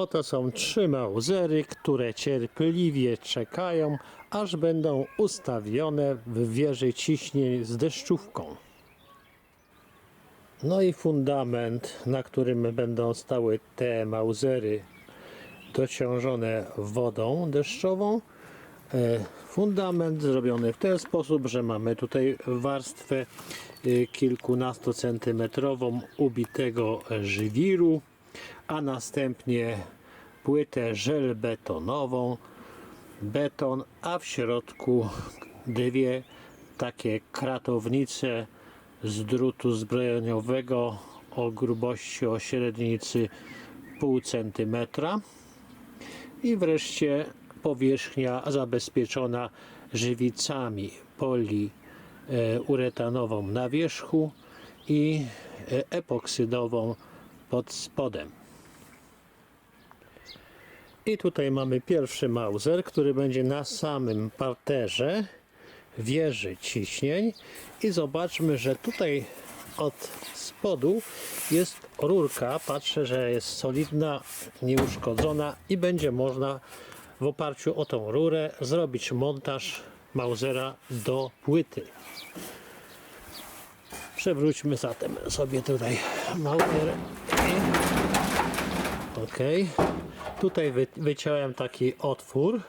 Oto są trzy mauzery, które cierpliwie czekają, aż będą ustawione w wieży ciśnień z deszczówką. No i fundament, na którym będą stały te mauzery dociążone wodą deszczową. E, Fundament zrobiony w ten sposób, że mamy tutaj warstwę e, kilkunastocentymetrową ubitego żwiru, a następnie płytę żelbetonową, beton, a w środku dwie takie kratownice z drutu zbrojeniowego o grubości o średnicy pół centymetra. I wreszcie powierzchnia zabezpieczona żywicami poliuretanową na wierzchu i e, epoksydową pod spodem. I tutaj mamy pierwszy mauser, który będzie na samym parterze wieży ciśnień i zobaczmy, że tutaj od spodu jest rurka. Patrzę, że jest solidna, nieuszkodzona i będzie można w oparciu o tą rurę zrobić montaż Mausera do płyty. Przewróćmy zatem sobie tutaj Mauser. Ok. Tutaj wy, wyciąłem taki otwór.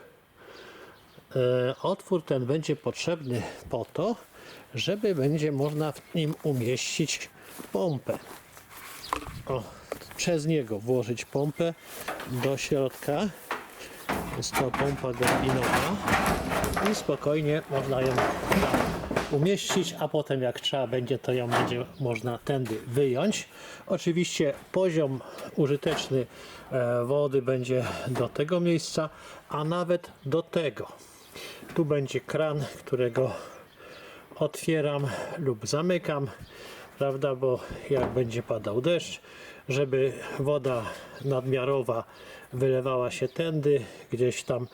E, otwór ten będzie potrzebny po to, żeby będzie można w nim umieścić pompę. O, przez niego włożyć pompę do środka. Jest to pompa gorbinowa i spokojnie można ją tam umieścić, a potem jak trzeba będzie, to ją będzie można tędy wyjąć. Oczywiście poziom użyteczny e, wody będzie do tego miejsca, a nawet do tego. Tu będzie kran, którego otwieram lub zamykam, prawda, bo jak będzie padał deszcz, żeby woda nadmiarowa wylewała się tędy, gdzieś tam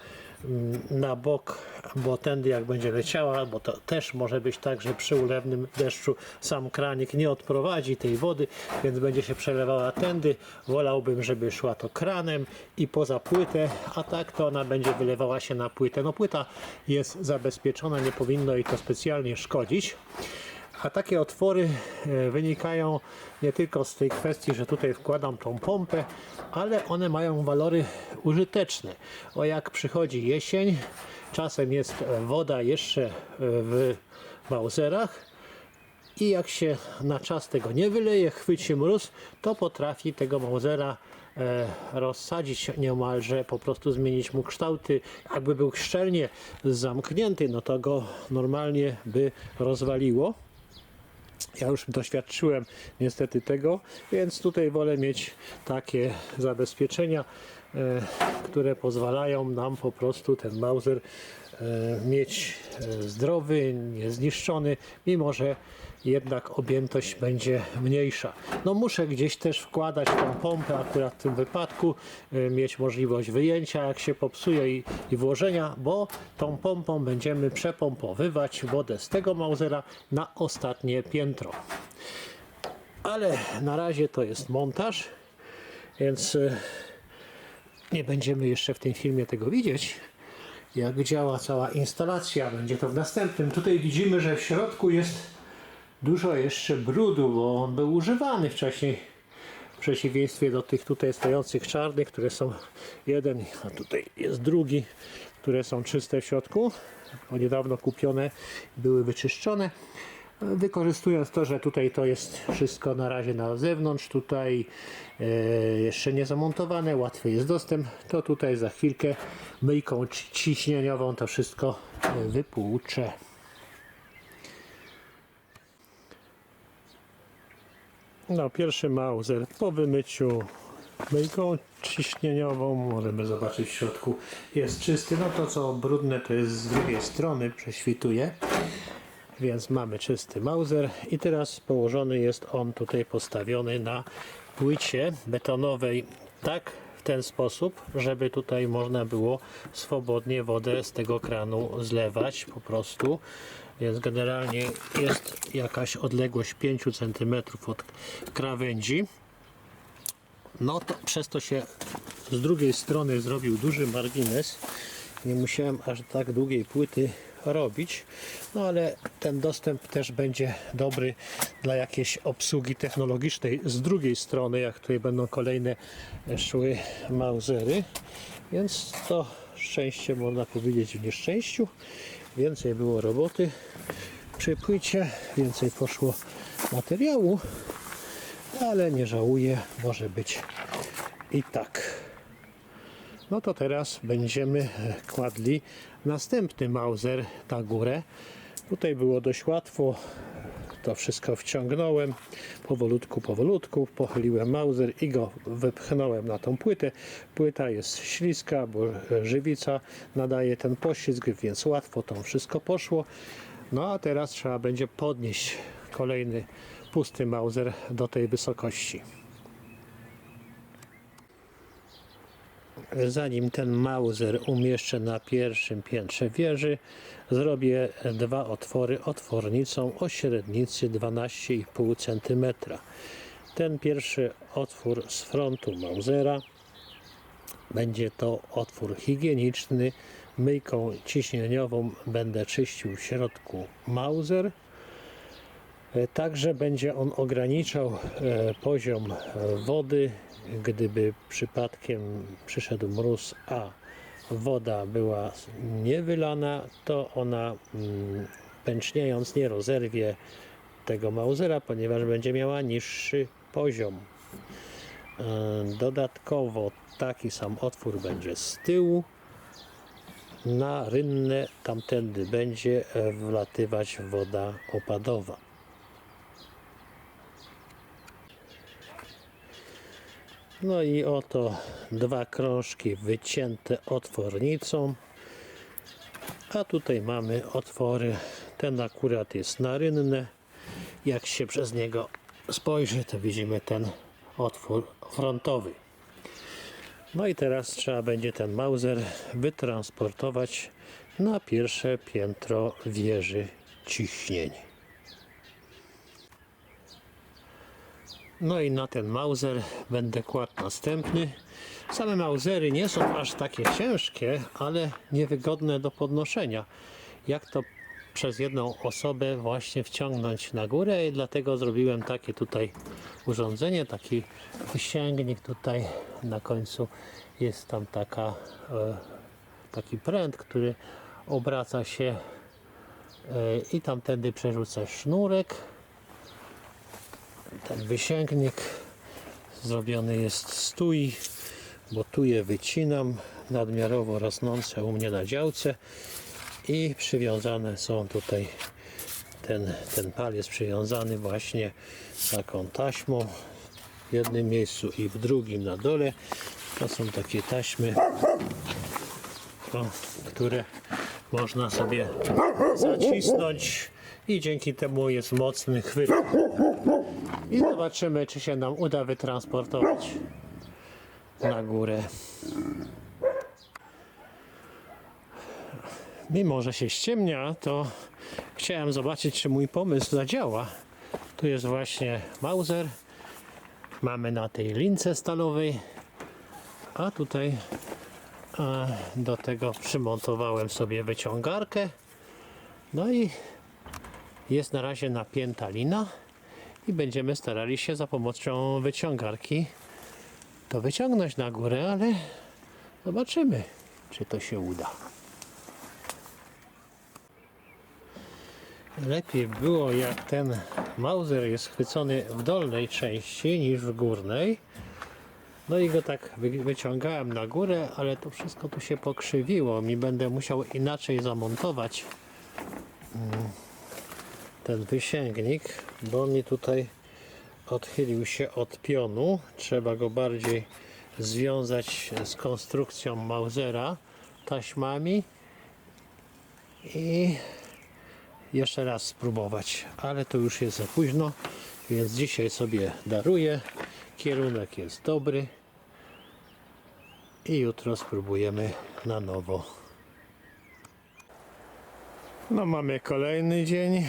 mm, na bok, bo tędy jak będzie leciała, bo to też może być tak, że przy ulewnym deszczu sam kranik nie odprowadzi tej wody, więc będzie się przelewała tędy. Wolałbym, żeby szła to kranem i poza płytę, a tak to ona będzie wylewała się na płytę. No płyta jest zabezpieczona, nie powinno jej to specjalnie szkodzić. A takie otwory e, wynikają nie tylko z tej kwestii, że tutaj wkładam tą pompę, ale one mają walory użyteczne. O jak przychodzi jesień, czasem jest e, woda jeszcze e, w Mauserach i jak się na czas tego nie wyleje, chwyci mróz, to potrafi tego Mausera e, rozsadzić niemalże, po prostu zmienić mu kształty. Jakby był szczelnie zamknięty, no to go normalnie by rozwaliło. Ja już doświadczyłem niestety tego, więc tutaj wolę mieć takie zabezpieczenia, które pozwalają nam po prostu ten Mauser e, mieć e, zdrowy, niezniszczony, mimo że jednak objętość będzie mniejsza. No muszę gdzieś też wkładać tą pompę, akurat w tym wypadku, e, mieć możliwość wyjęcia jak się popsuje i, i włożenia, bo tą pompą będziemy przepompowywać wodę z tego Mausera na ostatnie piętro. Ale na razie to jest montaż, więc e, nie będziemy jeszcze w tym filmie tego widzieć. Jak działa cała instalacja, będzie to w następnym. Tutaj widzimy, że w środku jest dużo jeszcze brudu, bo on był używany wcześniej. W przeciwieństwie do tych tutaj stojących czarnych, które są jeden, a tutaj jest drugi, które są czyste w środku, bo niedawno kupione, były wyczyszczone. Wykorzystując to, że tutaj to jest wszystko na razie na zewnątrz, tutaj e, jeszcze nie zamontowane, łatwy jest dostęp, to tutaj za chwilkę myjką ci- ciśnieniową to wszystko e, wypłuczę. No, pierwszy Mauser po wymyciu myjką ciśnieniową, możemy zobaczyć w środku jest czysty. No to co brudne to jest z drugiej strony, prześwituje. Więc mamy czysty Mauser i teraz położony jest on tutaj postawiony na płycie betonowej tak w ten sposób, żeby tutaj można było swobodnie wodę z tego kranu zlewać po prostu. Więc generalnie jest jakaś odległość 5 cm od krawędzi. No to przez to się z drugiej strony zrobił duży margines. Nie musiałem aż tak długiej płyty robić, no ale ten dostęp też będzie dobry dla jakiejś obsługi technologicznej z drugiej strony, jak tutaj będą kolejne szły mausery, więc to szczęście można powiedzieć w nieszczęściu. Więcej było roboty przy płycie, więcej poszło materiału, ale nie żałuję, może być i tak. No to teraz będziemy e, kładli następny Mauser na górę. Tutaj było dość łatwo. To wszystko wciągnąłem powolutku, powolutku. Pochyliłem Mauser i go wypchnąłem na tą płytę. Płyta jest śliska, bo e, żywica nadaje ten poślizg, więc łatwo to wszystko poszło. No a teraz trzeba będzie podnieść kolejny pusty Mauser do tej wysokości. Zanim ten Mauser umieszczę na pierwszym piętrze wieży, zrobię dwa otwory otwornicą o średnicy 12,5 cm. Ten pierwszy otwór z frontu Mausera będzie to otwór higieniczny. Myjką ciśnieniową będę czyścił w środku Mauser. E, Także będzie on ograniczał e, poziom e, wody, gdyby przypadkiem przyszedł mróz, a woda była niewylana, to ona mm, pęczniejąc nie rozerwie tego mauzera, ponieważ będzie miała niższy poziom. Dodatkowo taki sam otwór będzie z tyłu. Na rynnę tamtędy będzie wlatywać woda opadowa. No i oto dwa krążki wycięte otwornicą. A tutaj mamy otwory. Ten akurat jest na rynnę. Jak się przez niego spojrzy, to widzimy ten otwór frontowy. No i teraz trzeba będzie ten Mauser wytransportować na pierwsze piętro wieży ciśnień. No i na ten Mauser będę kładł następny. Same Mausery nie są aż takie ciężkie, ale niewygodne do podnoszenia. Jak to przez jedną osobę właśnie wciągnąć na górę i dlatego zrobiłem takie tutaj urządzenie, taki wysięgnik tutaj na końcu jest tam taka e, taki pręt, który obraca się e, i tamtędy przerzuca sznurek ten wysięgnik zrobiony jest tui, bo tuje wycinam nadmiarowo rosnące u mnie na działce i przywiązane są tutaj ten, ten pal jest przywiązany właśnie taką taśmą w jednym miejscu i w drugim na dole. To są takie taśmy o, które można sobie zacisnąć i dzięki temu jest mocny chwyt i zobaczymy, czy się nam uda wytransportować na górę. Mimo, że się ściemnia, to chciałem zobaczyć, czy mój pomysł zadziała. Tu jest właśnie Mauser. Mamy na tej lince stalowej, a tutaj do tego przymontowałem sobie wyciągarkę. No i jest na razie napięta lina i będziemy starali się za pomocą wyciągarki to wyciągnąć na górę, ale zobaczymy, czy to się uda. Lepiej było, jak ten Mauser jest chwycony w dolnej części niż w górnej. No i go tak wy- wyciągałem na górę, ale to wszystko tu się pokrzywiło. Mi będę musiał inaczej zamontować ten wysięgnik, bo mi tutaj odchylił się od pionu. Trzeba go bardziej związać z konstrukcją Mausera taśmami i jeszcze raz spróbować, ale to już jest za późno, więc dzisiaj sobie daruję. Kierunek jest dobry i jutro spróbujemy na nowo. No mamy kolejny dzień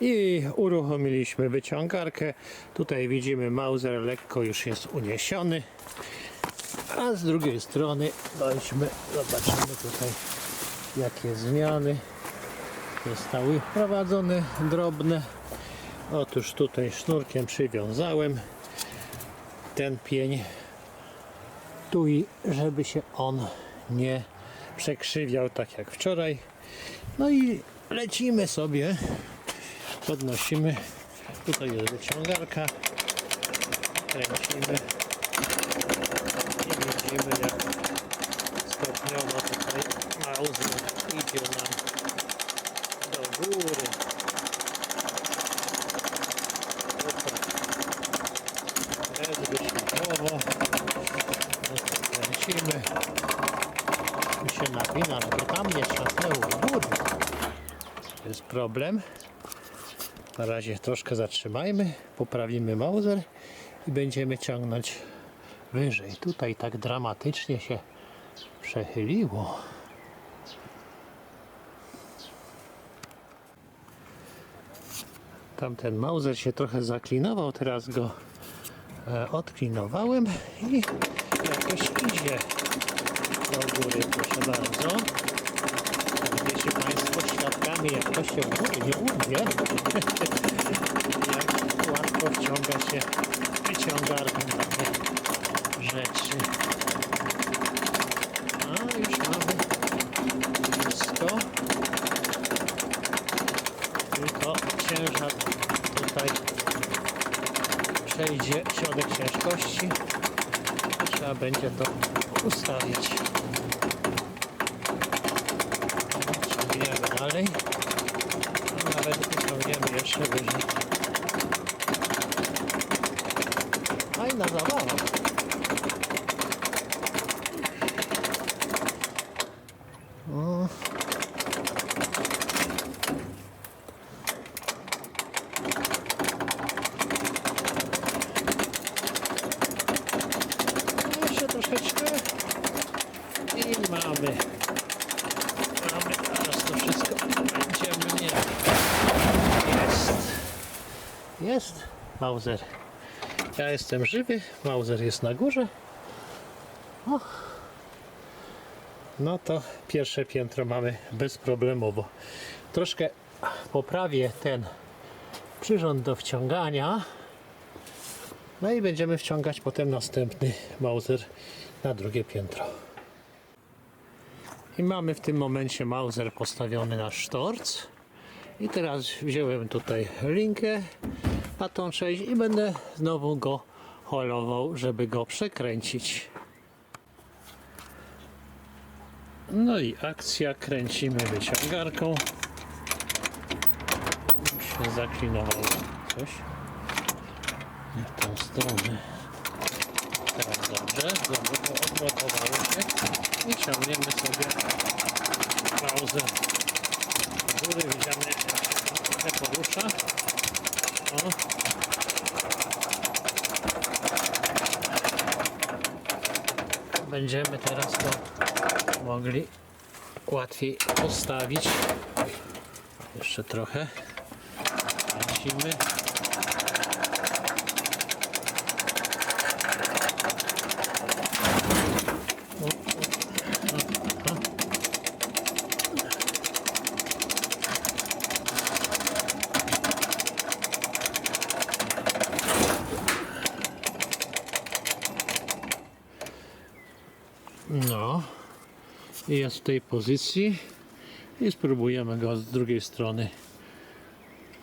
i uruchomiliśmy wyciągarkę. Tutaj widzimy Mauser lekko już jest uniesiony. A z drugiej strony weźmy, zobaczymy tutaj jakie zmiany zostały wprowadzone drobne. Otóż tutaj sznurkiem przywiązałem ten pień tu i żeby się on nie przekrzywiał tak jak wczoraj. No i lecimy sobie, podnosimy. Tutaj jest wyciągarka, kręcimy i widzimy jak stopniowo tutaj Mauser idzie nam do góry. Opa. Jest wyświetlowo. No kręcimy. Tu się napina, ale to tam nie trzasnęło w góry. To jest problem. Na razie troszkę zatrzymajmy, poprawimy Mauser i będziemy ciągnąć wyżej. Tutaj tak dramatycznie się przechyliło. Tamten Mauser się trochę zaklinował, teraz go e, odklinowałem i jakoś idzie do góry, proszę bardzo. Wiecie Państwo świadkami, jak to się nie urwie, jak łatwo wciąga się wyciągarką takie rzeczy. A już mamy wszystko. Tylko ciężar tutaj przejdzie środek ciężkości. Trzeba będzie to ustawić. Ciągniemy dalej. A nawet wyciągniemy jeszcze wyżej. Fajna zabawa. O. Jeszcze troszeczkę i mamy. Mamy teraz to wszystko będziemy mieli. Jest. Jest Mauser. Ja jestem żywy, Mauser jest na górze. O. No to pierwsze piętro mamy bezproblemowo. Troszkę poprawię ten przyrząd do wciągania. No i będziemy wciągać potem następny Mauser na drugie piętro. I mamy w tym momencie Mauser postawiony na sztorc. I teraz wziąłem tutaj linkę na tą część i będę znowu go holował, żeby go przekręcić. No i akcja, kręcimy wyciągarką. Już się zaklinowało coś. Nie w tą stronę. Teraz dobrze, głęboko odblokowało się i ciągniemy sobie pauzę. Do góry widzimy, jak się trochę porusza. O. Będziemy teraz to mogli łatwiej postawić. Jeszcze trochę. Kręcimy. No. I jest w tej pozycji. I spróbujemy go z drugiej strony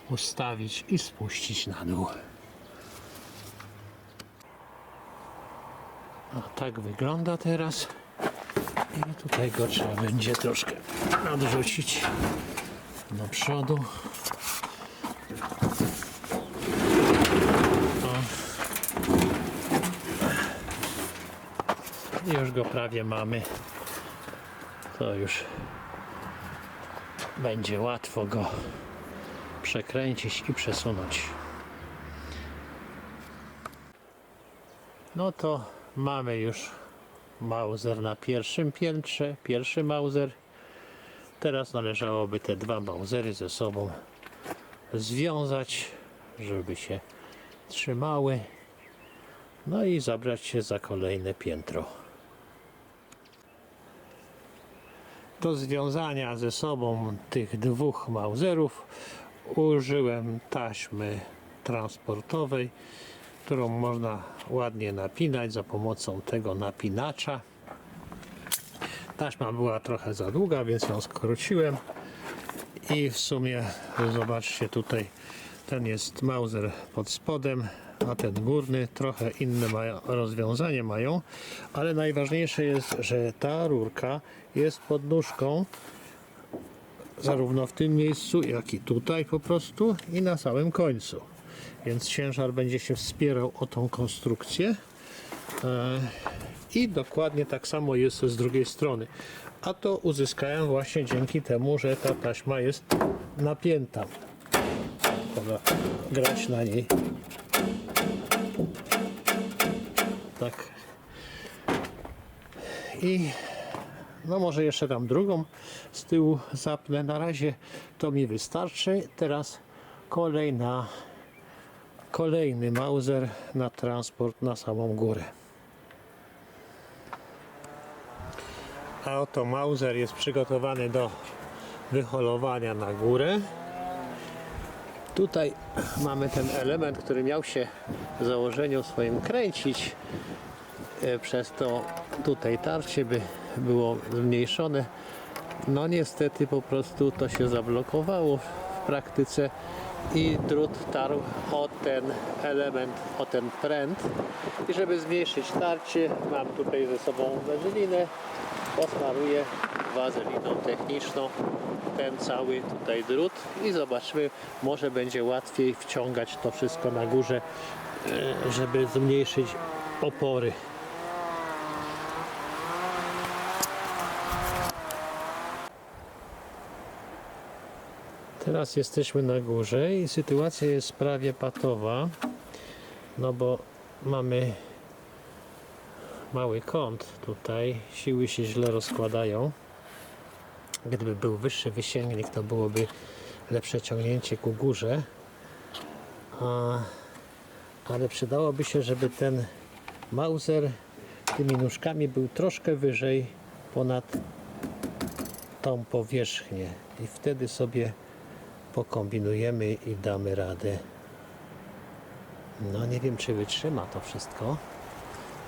ustawić i spuścić na dół. A tak wygląda teraz. I tutaj go trzeba będzie troszkę nadrzucić do przodu. O. Już go prawie mamy. To już będzie łatwo go przekręcić i przesunąć. No to mamy już Mauser na pierwszym piętrze, pierwszy Mauser. Teraz należałoby te dwa Mausery ze sobą związać, żeby się trzymały. No i zabrać się za kolejne piętro. Do związania ze sobą tych dwóch Mauserów użyłem taśmy transportowej, którą można ładnie napinać za pomocą tego napinacza. Taśma była trochę za długa, więc ją skróciłem. I w sumie zobaczcie tutaj, ten jest Mauser pod spodem, a ten górny trochę inne mają, rozwiązanie mają, ale najważniejsze jest, że ta rurka jest pod nóżką zarówno w tym miejscu, jak i tutaj po prostu i na samym końcu. Więc ciężar będzie się wspierał o tą konstrukcję. E, I dokładnie tak samo jest z drugiej strony. A to uzyskałem właśnie dzięki temu, że ta taśma jest napięta. Można grać na niej. Tak. I no może jeszcze tam drugą z tyłu zapnę. Na razie to mi wystarczy. Teraz kolej na kolejny Mauser na transport na samą górę. A oto Mauser jest przygotowany do wyholowania na górę. Tutaj mamy ten element, który miał się w założeniu swoim kręcić. E, Przez to tutaj tarcie by było zmniejszone. No niestety po prostu to się zablokowało w praktyce i drut tarł o ten element, o ten pręt. I żeby zmniejszyć tarcie, mam tutaj ze sobą wazelinę. Posmaruję wazeliną techniczną ten cały tutaj drut i zobaczmy, może będzie łatwiej wciągać to wszystko na górze, e, żeby zmniejszyć opory. Teraz jesteśmy na górze i sytuacja jest prawie patowa, no bo mamy mały kąt tutaj, siły się źle rozkładają. Gdyby był wyższy wysięgnik, to byłoby lepsze ciągnięcie ku górze. A, ale przydałoby się, żeby ten Mauser tymi nóżkami był troszkę wyżej ponad tą powierzchnię i wtedy sobie pokombinujemy i damy radę. No nie wiem, czy wytrzyma to wszystko.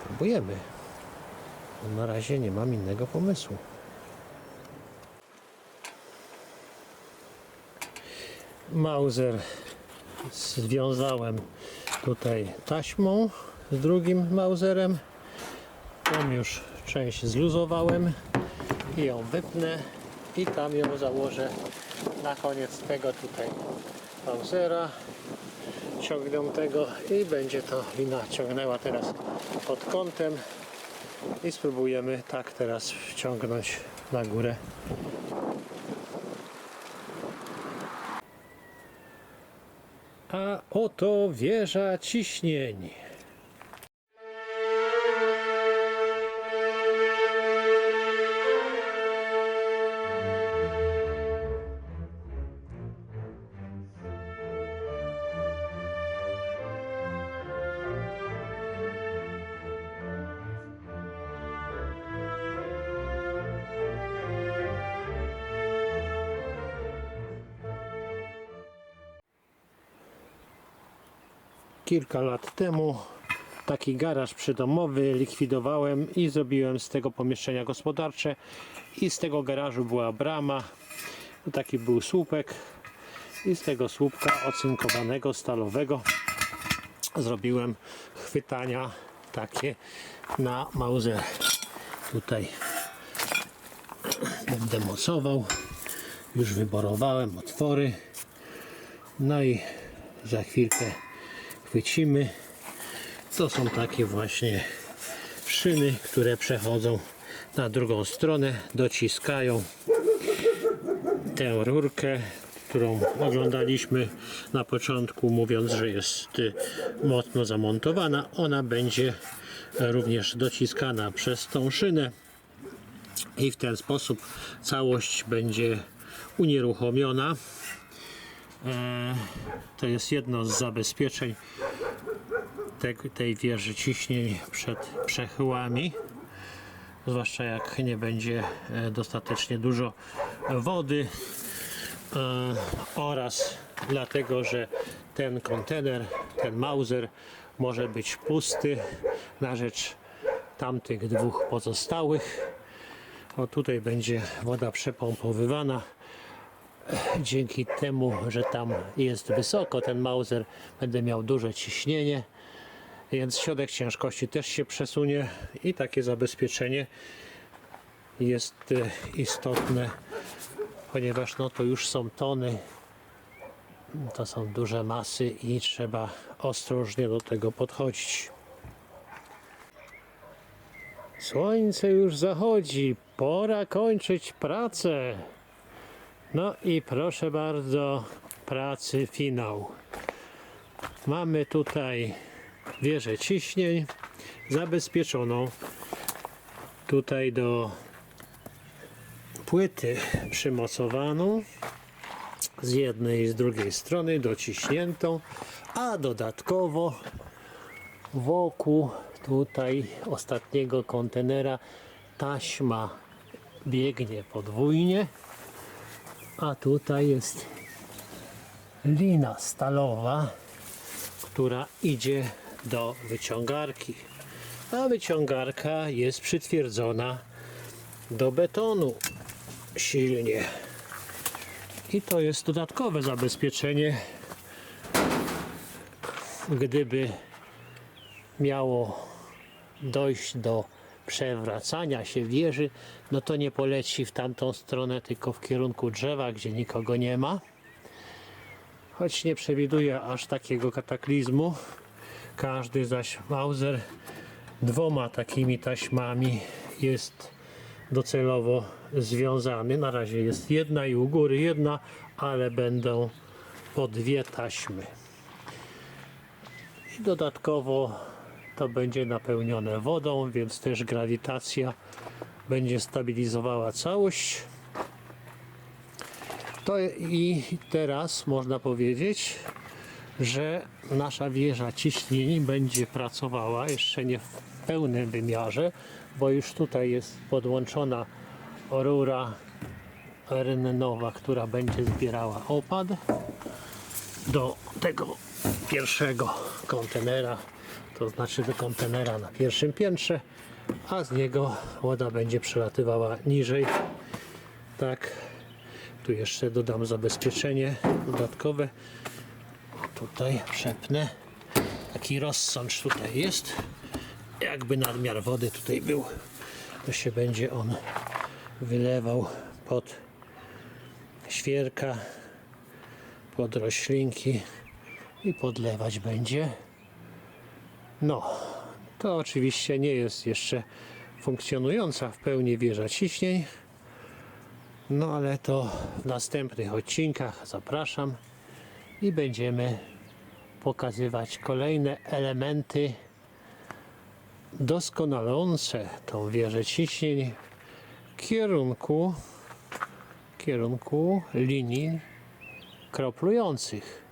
Próbujemy. Na razie nie mam innego pomysłu. Mauser związałem tutaj taśmą z drugim Mauserem. Tą już część zluzowałem i ją wypnę i tam ją założę na koniec tego tutaj Mausera ciągniętego i będzie to lina ciągnęła teraz pod kątem i spróbujemy tak teraz wciągnąć na górę. A oto wieża ciśnień kilka lat temu. Taki garaż przydomowy likwidowałem i zrobiłem z tego pomieszczenia gospodarcze. I z tego garażu była brama. Taki był słupek. I z tego słupka ocynkowanego, stalowego zrobiłem chwytania takie na Mauser tutaj będę mocował. Już wyborowałem otwory. No i za chwilkę chwycimy. To są takie właśnie szyny, które przechodzą na drugą stronę, dociskają tę rurkę, którą oglądaliśmy na początku, mówiąc, że jest y, mocno zamontowana. Ona będzie również dociskana przez tą szynę i w ten sposób całość będzie unieruchomiona. E, To jest jedno z zabezpieczeń te- tej wieży ciśnień przed przechyłami. zwłaszcza jak nie będzie e, dostatecznie dużo wody e, oraz dlatego, że ten kontener, ten Mauser może być pusty na rzecz tamtych dwóch pozostałych. O tutaj będzie woda przepompowywana. Dzięki temu, że tam jest wysoko ten Mauser, będę miał duże ciśnienie, więc środek ciężkości też się przesunie i takie zabezpieczenie jest e, istotne, ponieważ no to już są tony, to są duże masy i trzeba ostrożnie do tego podchodzić. Słońce już zachodzi, pora kończyć pracę. No i proszę bardzo, pracy finał. Mamy tutaj wieżę ciśnień zabezpieczoną tutaj do płyty przymocowaną z jednej i z drugiej strony dociśniętą, a dodatkowo wokół tutaj ostatniego kontenera taśma biegnie podwójnie, a tutaj jest lina stalowa, która idzie do wyciągarki. A wyciągarka jest przytwierdzona do betonu silnie. I to jest dodatkowe zabezpieczenie, gdyby miało dojść do przewracania się wieży, no to nie poleci w tamtą stronę, tylko w kierunku drzewa, gdzie nikogo nie ma. Choć nie przewiduję aż takiego kataklizmu. Każdy zaś Mauser dwoma takimi taśmami jest docelowo związany. Na razie jest jedna i u góry jedna, ale będą po dwie taśmy. I dodatkowo to będzie napełnione wodą, więc też grawitacja będzie stabilizowała całość. To i teraz można powiedzieć, że nasza wieża ciśnień będzie pracowała jeszcze nie w pełnym wymiarze, bo już tutaj jest podłączona rura rynnowa, która będzie zbierała opad do tego pierwszego kontenera, to znaczy do kontenera na pierwszym piętrze, a z niego woda będzie przelatywała niżej. Tak, tu jeszcze dodam zabezpieczenie dodatkowe. Tutaj przepnę. Taki rozsącz tutaj jest. Jakby nadmiar wody tutaj był, to się będzie on wylewał pod świerka, pod roślinki i podlewać będzie. No, to oczywiście nie jest jeszcze funkcjonująca w pełni wieża ciśnień. No ale to w następnych odcinkach zapraszam i będziemy pokazywać kolejne elementy doskonalące tą wieżę ciśnień w kierunku, kierunku linii kroplujących.